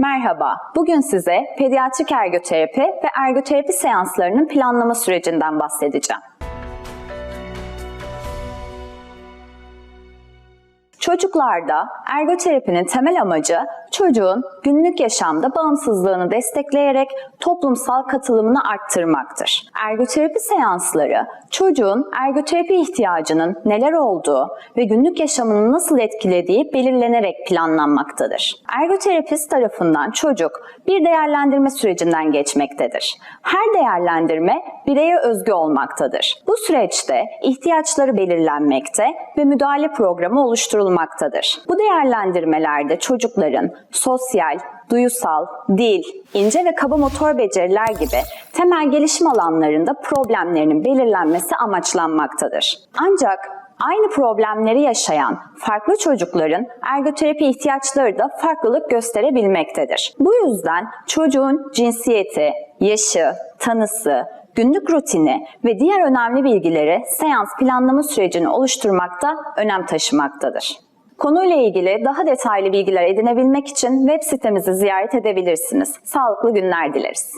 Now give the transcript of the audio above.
Merhaba, bugün size pediatrik ergoterapi ve ergoterapi seanslarının planlama sürecinden bahsedeceğim. Çocuklarda ergoterapinin temel amacı çocuğun günlük yaşamda bağımsızlığını destekleyerek toplumsal katılımını arttırmaktır. Ergoterapi seansları çocuğun ergoterapi ihtiyacının neler olduğu ve günlük yaşamını nasıl etkilediği belirlenerek planlanmaktadır. Ergoterapist tarafından çocuk bir değerlendirme sürecinden geçmektedir. Her değerlendirme bireye özgü olmaktadır. Bu süreçte ihtiyaçları belirlenmekte ve müdahale programı oluşturulmaktadır. Bu değerlendirmelerde çocukların sosyal, duyusal, dil, ince ve kaba motor beceriler gibi temel gelişim alanlarında problemlerinin belirlenmesi amaçlanmaktadır. Ancak aynı problemleri yaşayan farklı çocukların ergoterapi ihtiyaçları da farklılık gösterebilmektedir. Bu yüzden çocuğun cinsiyeti, yaşı, tanısı, günlük rutini ve diğer önemli bilgileri seans planlama sürecini oluşturmakta önem taşımaktadır. Konuyla ilgili daha detaylı bilgiler edinebilmek için web sitemizi ziyaret edebilirsiniz. Sağlıklı günler dileriz.